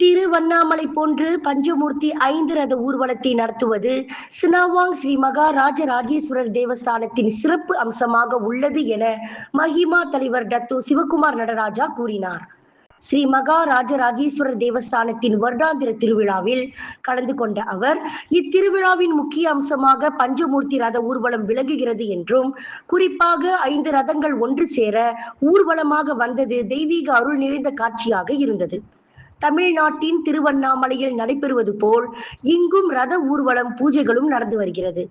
திருவண்ணாமலை போன்று பஞ்சமூர்த்தி ஐந்து ரத ஊர்வலத்தை நடத்துவது சினாவாங் ஸ்ரீ மகா ராஜராஜேஸ்வரர் தேவஸ்தானத்தின் சிறப்பு அம்சமாக உள்ளது என மஹிமா தலைவர் டத்து சிவகுமார் நடராஜா கூறினார். ஸ்ரீ மகா ராஜராஜேஸ்வரர் தேவஸ்தானத்தின் வருடாந்திர திருவிழாவில் கலந்து கொண்ட அவர் இத்திருவிழாவின் முக்கிய அம்சமாக பஞ்சமூர்த்தி ரத ஊர்வலம் விளங்குகிறது என்றும் குறிப்பாக ஐந்து ரதங்கள் ஒன்று சேர ஊர்வலமாக வந்தது தெய்வீக அருள் நிறைந்த காட்சியாக இருந்தது. தமிழ்நாட்டின் திருவண்ணாமலையில் நடைபெறுவது போல் இங்கும் ரத ஊர்வலம் பூஜைகளும் நடந்து வருகிறது.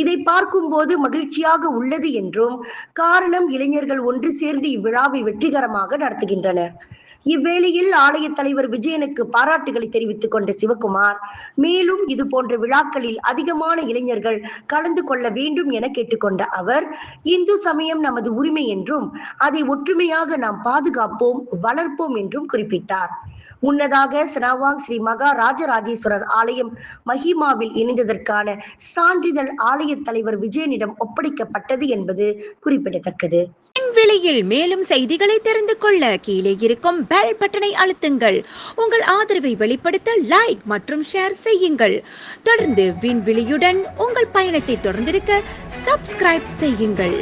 இதை பார்க்கும்போது மகிழ்ச்சியாக உள்ளது என்றும் காரணம் இளைஞர்கள் ஒன்று சேர்ந்து இவ்விழாவை வெற்றிகரமாக நடத்துகின்றனர். இவ்வேளையில் ஆலய தலைவர் விஜயனுக்கு பாராட்டுகளை தெரிவித்துக் கொண்ட சிவகுமார் மேலும் இது போன்ற விழாக்களில் அதிகமான இளைஞர்கள் கலந்து கொள்ள வேண்டும் என கேட்டுக்கொண்ட அவர் இந்து சமயம் நமது உரிமை என்றும் அதை ஒற்றுமையாக நாம் பாதுகாப்போம் வளர்ப்போம் என்றும் குறிப்பிட்டார். முன்னதாக சினாவாங் ஸ்ரீ மகா ராஜராஜேஸ்வரர் ஆலயம் மஹிமாவில் இணைந்ததற்கான சான்றிதழ் ஆலய தலைவர் விஜயனிடம் ஒப்படைக்கப்பட்டது என்பது குறிப்பிடத்தக்கது. விலையில் மேலும் செய்திகளை தெரிந்து கொள்ள கீழே இருக்கும் பெல் பட்டனை அழுத்துங்கள். உங்கள் ஆதரவை வெளிப்படுத்த லைக் மற்றும் ஷேர் செய்யுங்கள். தொடர்ந்து விண்வெளியுடன் உங்கள் பயணத்தை தொடர்ந்திருக்க சப்ஸ்கிரைப் செய்யுங்கள்.